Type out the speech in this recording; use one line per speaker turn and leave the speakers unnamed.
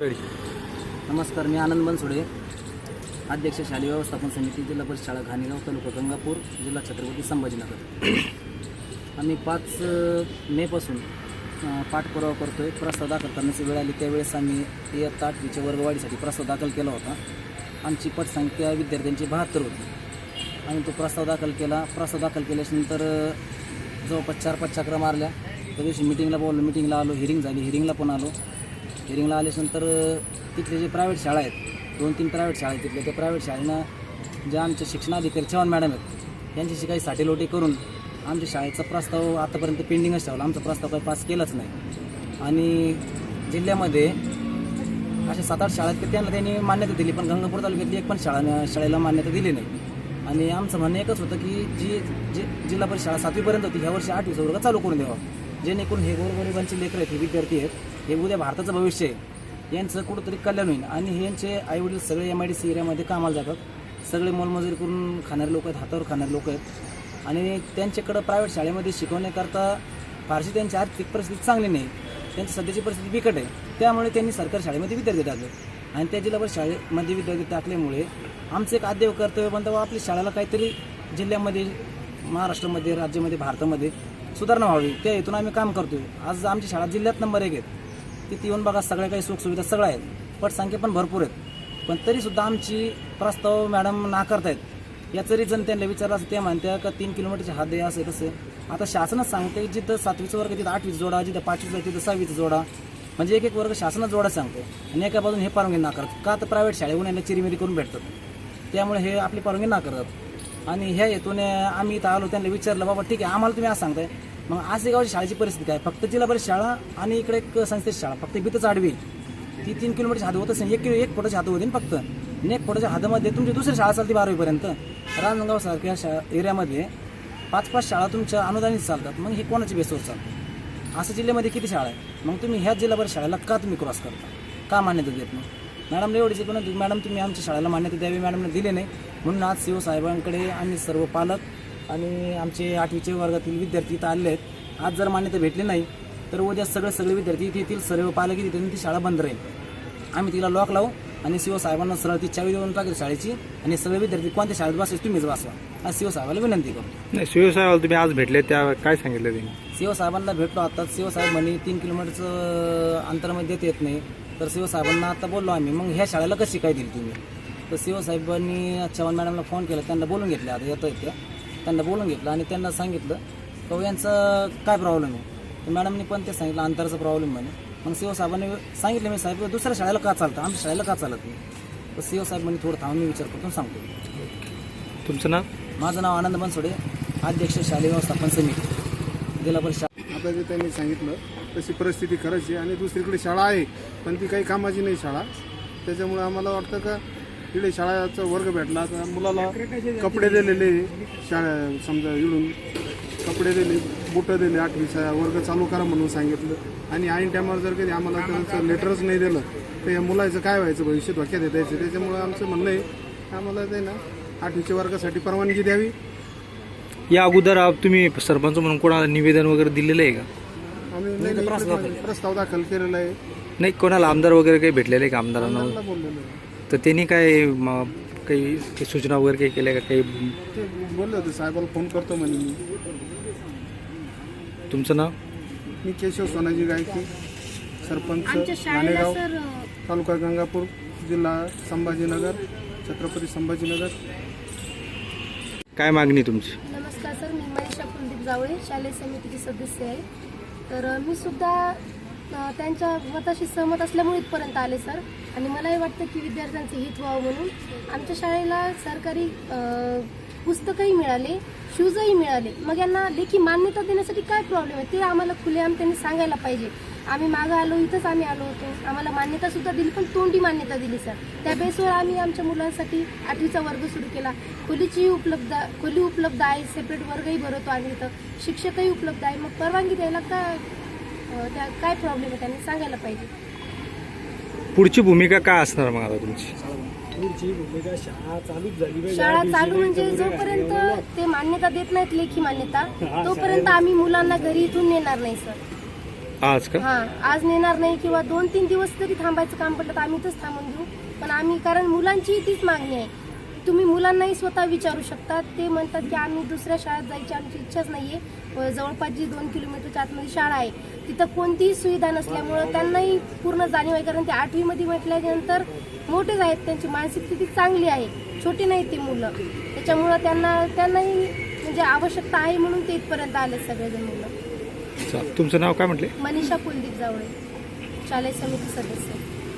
नमस्कार मी आनंद बनसोडे अध्यक्ष शालेय व्यवस्थापन समिती जिल्हा परिषद शाळा घाणेगाव तालुका गंगापूर जिल्हा छत्रपती संभाजीनगर. आम्ही पाच मेपासून पाठपुरावा करतो आहे प्रस्ताव दाखल करण्याची वेळ आली. त्यावेळेस आम्ही इयत्ता आठवीच्या वर्गवाढीसाठी प्रस्ताव दाखल केला होता. आमची पटसंख्या विद्यार्थ्यांची बहात्तर होती. आम्ही तो प्रस्ताव दाखल केला. प्रस्ताव दाखल केल्याच्यानंतर जवळपास चार पाच चक्रा मारल्या. त्या दिवशी मिटिंगला बोललो. मिटिंगला आलो. हिरिंग झाली. हिरिंगला पण आलो. हिरिंगला आल्याच्यानंतर तिथले जे प्रायव्हेट शाळा आहेत दोन तीन प्रायव्हेट शाळा आहेत तिथले त्या प्रायव्हेट शाळेनं ज्या आमच्या शिक्षणाधिकारी चव्हाण मॅडम आहेत त्यांच्याशी काही साठेलोटे करून आमच्या शाळेचा प्रस्ताव आतापर्यंत पेंडिंगच ठेवला. आमचा प्रस्ताव काही पास केलाच नाही. आणि जिल्ह्यामध्ये अशा सात आठ शाळा आहेत त्यांना त्यांनी मान्यता दिली पण गंगापूर तालुक्यातली एक पण शाळा शाळेला मान्यता दिली नाही. आणि आमचं म्हणणं एकच होतं की जी जी जिल्हा परिषद शाळा सातवीपर्यंत होती ह्या वर्षी आठवीचा वर्ग चालू करून द्यावा. जेणेकरून हे गोरगरिबांचे लेकरं आहेत हे विद्यार्थी आहेत हे उद्या भारताचं भविष्य आहे. यांचं कुठंतरी कल्याण होईल. आणि हे यांचे आईवडील सगळे एम आय डी सी एरियामध्ये कामाला जातात. सगळे मोलमजुरी करून खाणारे लोक आहेत हातावर खाणारे लोक आहेत. आणि त्यांच्याकडं प्रायव्हेट शाळेमध्ये शिकवण्याकरता फारशी त्यांची आर्थिक परिस्थिती चांगली नाही. त्यांची सध्याची परिस्थिती बिकट आहे. त्यामुळे त्यांनी सरकारी शाळेमध्ये विद्यार्थी टाकले. आणि त्या जिल्हा शाळेमध्ये विद्यार्थी टाकल्यामुळे आमचं एक आद्य कर्तव्य बनतं व आपल्या शाळेला काहीतरी जिल्ह्यामध्ये महाराष्ट्रामध्ये राज्यामध्ये भारतामध्ये सुधारणा व्हावी. त्या हेतून आम्ही काम करतोय. आज आमची शाळा जिल्ह्यात नंबर एक आहेत. तिथे येऊन बघा सगळ्या काही सुखसुविधा सगळ्या आहेत. पटसंख्या पण भरपूर आहेत. पण तरीसुद्धा आमची प्रस्ताव मॅडम नाकारतायत याचं रिझन त्यांना विचारलं असं ते म्हणत्या का तीन किलोमीटरची हद आहे असं कसं आता शासनच सांगते जिथं सातवीचं वर्ग तिथं आठवीचं जोडा जिथं पाचवीचं आहे तिथं सहावीचं जोडा. म्हणजे एक एक वर्ग शासनच जोडा सांगतो आणि एका बाजून हे परवानगी नाकारत का तर प्रायव्हेट शाळेहून यांना चिरीमिरी करून भेटतात. त्यामुळे हे आपली परवानगी नाकारतात आणि ह्या हेतूने आम्ही इथं आलो त्यांना विचारलं बाबा ठीक आहे आम्हाला तुम्ही असं सांगताय. मग आसे गावची शाळेची परिस्थिती काय फक्त जिल्हा परिषद शाळा आणि इकडे एक संस्थेची शाळा. फक्त भीतच आडवी. ती तीन किलोमीटरची हात होत असेल. एक किलो एक फुटाची हात होती ना फक्त. आणि एक फुटाच्या हातामध्ये तुमची दुसरी शाळा चालते बारावीपर्यंत राजनगाव सारख्या शा एरियामध्ये पाच पाच शाळा तुमच्या अनुदानित चालतात. मग हे कोणाची बेसवर चालतं? असं जिल्ह्यामध्ये किती शाळा आहे मग तुम्ही ह्याच जिल्हा परिषद शाळेला का तुम्ही क्रॉस करता? का मान्यता देत नाही? मॅडमला एवढीच पण मॅडम तुम्ही आमच्या शाळेला मान्यता द्यावी मॅडमने दिली नाही. म्हणून आज सीओ साहेबांकडे आम्ही सर्व पालक आणि आमचे आठवीचे वर्गातील विद्यार्थी इथं आले आहेत. आज जर मान्यता भेटली नाही तर उद्या सगळे सगळे विद्यार्थी इथे येतील सर्व पालक इथे येतील ती शाळा बंद राहील. आम्ही तिला लॉक लावू आणि सीओ साहेबांना सरळ ती चावी देऊन टाकेल शाळेची आणि सगळे विद्यार्थी कोणत्या शाळेत बसायचे तुम्हीच बसवा. आज सीओ साहेबाला विनंती करू.
नाही शिवसाहेबाला तुम्ही आज भेटले त्या काय सांगितलं त्यांनी?
सीओ साहेबांना भेटलो आता. सीओ साहेब म्हणे तीन किलोमीटरचं अंतरामध्ये देता येत नाही. तर सीओ साहेबांना आता बोललो आम्ही मग ह्या शाळेला कशी काय दिली तुम्ही? तर सीओ साहेबांनी चव्हाण मॅडमला फोन केला त्यांना बोलून घेतलं आता येतो त्या त्यांना बोलून घेतलं आणि त्यांना सांगितलं का यांचं काय प्रॉब्लेम आहे? तर मॅडमनी पण ते सांगितलं अंतराचा प्रॉब्लेम म्हणे. मग सीओ साहेबांनी सांगितलं मी साहेब दुसऱ्या शाळेला का चालतं? आमच्या शाळेला का चालत नाही? तर सीओ साहेब म्हणे थोडं थांबून मी विचार करतो सांगतो.
तुमचं नाव?
माझं नाव आनंद बनसोडे अध्यक्ष शालेय व्यवस्थापन समिती. जिल्हा परिषद
आता जे त्यांनी सांगितलं तशी परिस्थिती करायची आणि दुसरीकडे शाळा आहे पण ती काही कामाची नाही शाळा. त्याच्यामुळे आम्हाला वाटतं का इकडे शाळेचा वर्ग भेटला तर मुलाला कपडे दिलेले शाळा समजा इकडून कपडे दिले बुटं दिले आठवीचा वर्ग चालू करा म्हणून सांगितलं. आणि ऐन टायमावर जर कधी आम्हाला त्यांचं लेटरच नाही दिलं तर या मुलाचं काय व्हायचं भविष्य धोक्यात येतायचं त्याच्यामुळे आमचं म्हणणं आहे की आम्हाला ते ना आठवीच्या वर्गासाठी परवानगी द्यावी.
या अगोदर आप- तुम्ही सरपंच म्हणून कोणाला निवेदन वगैरे दिलेलं आहे का?
आम्ही नाही, नाही, इकडे प्रस्ताव दाखल केलेला आहे.
नाही कोणाला आमदार वगैरे काही भेटलेले आहे का आमदारांना
बोललेलं आहे.
तर त्यांनी काय म, काही काही सूचना वगैरे काही केल्या का? काही
ते बोलले होते साहेबाला फोन करतो म्हणे मी.
तुमचं नाव?
मी केशव सोनाजी गायकी सरपंच
शाळेला
नाणेगाव
सर
तालुका गंगापूर जिल्हा संभाजीनगर छत्रपती संभाजीनगर.
काय मागणी तुमची?
नमस्कार सर मी मनीषा कुलदीप जावळे शालेय समितीची सदस्य आहे. तर अ, मी सुद्धा त्यांच्या मताशी सहमत असल्यामुळे इथपर्यंत आले सर. आणि मलाही वाटतं की विद्यार्थ्यांचं हित व्हावं म्हणून. आमच्या शाळेला सरकारी पुस्तकंही पुस्तकही मिळाले शूजही मिळाले. मग यांना लेखी मान्यता देण्यासाठी काय प्रॉब्लेम आहे? ते आम्हाला खुलेआम त्यांनी सांगायला पाहिजे. आम्ही मागं आलो इथंच आम्ही आलो होतो. आम्हाला मान्यता सुद्धा दिली पण तोंडी मान्यता दिली सर. त्या बेसवर आम्ही आमच्या मुलांसाठी आठवीचा वर्ग सुरू केला. खोलीचीही उपलब्ध खोली उपलब्ध आहे सेपरेट वर्गही भरवतो आम्ही इथं. शिक्षकही उपलब्ध आहे. मग परवानगी द्यायला का त्या काय प्रॉब्लेम आहे त्यांनी सांगायला पाहिजे?
पुढची भूमिका काय असणार मग आता तुमची?
शाळा चालू म्हणजे जोपर्यंत ते मान्यता देत नाहीत लेखी मान्यता तोपर्यंत आम्ही मुलांना घरी इथून नेणार नाही सर.
आज का?
हा आज नेणार नाही किंवा दोन तीन दिवस जरी थांबायचं काम पडलं तर आम्ही इथंच थांबून देऊ पण आम्ही कारण मुलांची तीच मागणी आहे. तुम्ही मुलांनाही स्वतः विचारू शकता ते म्हणतात की आम्ही दुसऱ्या शाळेत जायची आमची इच्छाच नाहीये. व जवळपास जी दोन किलोमीटरच्या आतमध्ये शाळा आहे तिथं कोणतीही सुविधा नसल्यामुळं त्यांनाही पूर्ण जाणीव आहे. कारण ते आठवीमध्ये म्हटल्यानंतर मोठेच आहेत. त्यांची मानसिक स्थिती चांगली आहे. छोटी नाहीत ती मुलं. त्याच्यामुळं त्यांना त्यांनाही म्हणजे आवश्यकता आहे म्हणून ते इथपर्यंत आले सगळेजण मुलं.
तुमचं नाव काय म्हटले?
मनीषा कुलदीप जावळे शालेय समिती सदस्य.